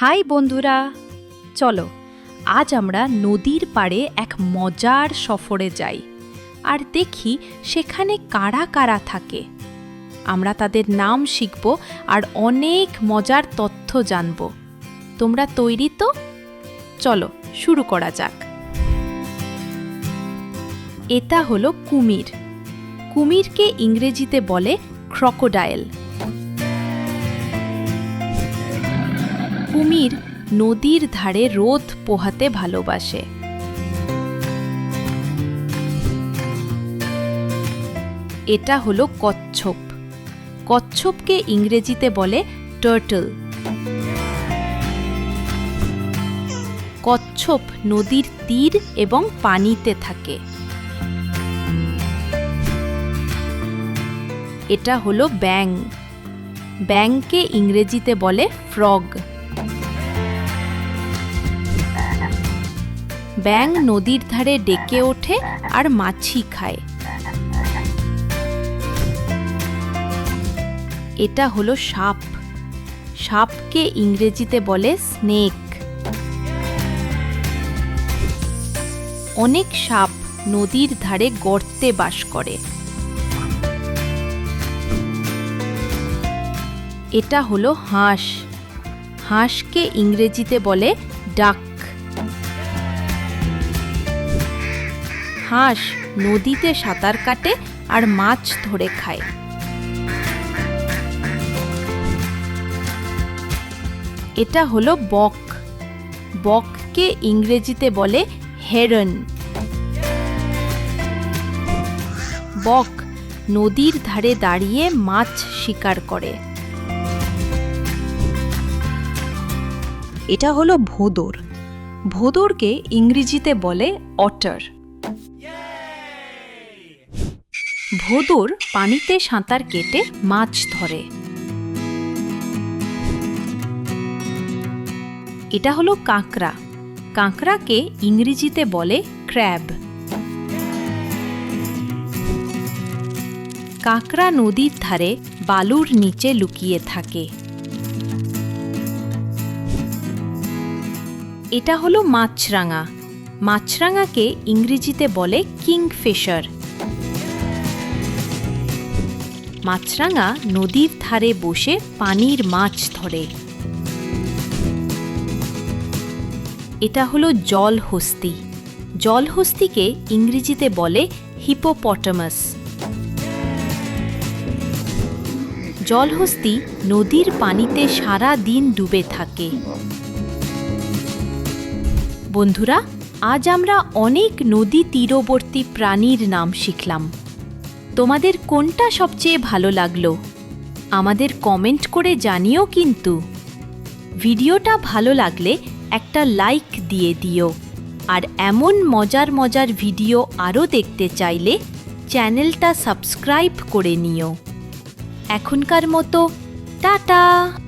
High বন্ধুরা, চলো আজ আমরা নদীর পাড়ে এক মজার সফরে যাই আর দেখি সেখানে কারা কারা থাকে। আমরা তাদের নাম শিখব আর অনেক মজার তথ্য জানব। তোমরা তৈরি তো? চলো শুরু করা যাক। এটা হলো কুমির। কুমিরকে ইংরেজিতে বলে ক্রকোডাইল। কুমির নদীর ধারে রোদ পোহাতে ভালোবাসে। এটা হলো কচ্ছপ। কচ্ছপকে ইংরেজিতে বলে টার্টল কচ্ছপ নদীর তীর এবং পানিতে থাকে। এটা হলো ব্যাং ব্যাংকে ইংরেজিতে বলে ফ্রগ ব্যাং নদীর ধারে ডেকে ওঠে আর মাছি খায়। এটা হলো সাপ। সাপকে ইংরেজিতে বলে স্নেক। অনেক সাপ নদীর ধারে গর্তে বাস করে। এটা হলো হাঁস। হাঁসকে ইংরেজিতে বলে ডাক। হাঁস নদীতে সাঁতার কাটে আর মাছ ধরে খায়। এটা হলো বক। বককে ইংরেজিতে বলে হেরন। বক নদীর ধারে দাঁড়িয়ে মাছ শিকার করে। এটা হলো ভোদর। ভোদরকে ইংরেজিতে বলে অটার। ভোদর পানিতে সাঁতার কেটে মাছ ধরে। এটা হলো কাঁকড়া। কাঁকড়াকে ইংরেজিতে বলে ক্র্যাব। কাঁকড়া নদীর ধারে বালুর নিচে লুকিয়ে থাকে। এটা হলো মাছরাঙা। মাছরাঙাকে ইংরেজিতে বলে কিংফিশার। মাছরাঙা নদীর ধারে বসে পানির মাছ ধরে। এটা হলো জলহস্তি। জলহস্তিকে ইংরেজিতে বলে হিপোপটামাস। জলহস্তি নদীর পানিতে সারা দিন ডুবে থাকে। বন্ধুরা, আজ আমরা অনেক নদী তীরবর্তী প্রাণীর নাম শিখলাম। তোমাদের কোনটা সবচেয়ে ভালো লাগল? আমাদের কমেন্ট করে জানিও কিন্তু। ভিডিওটা ভালো লাগলে একটা লাইক দিয়ে দিও। আর এমন মজার মজার ভিডিও আরও দেখতে চাইলে চ্যানেলটা সাবস্ক্রাইব করে নিও। এখনকার মতো, টাটা!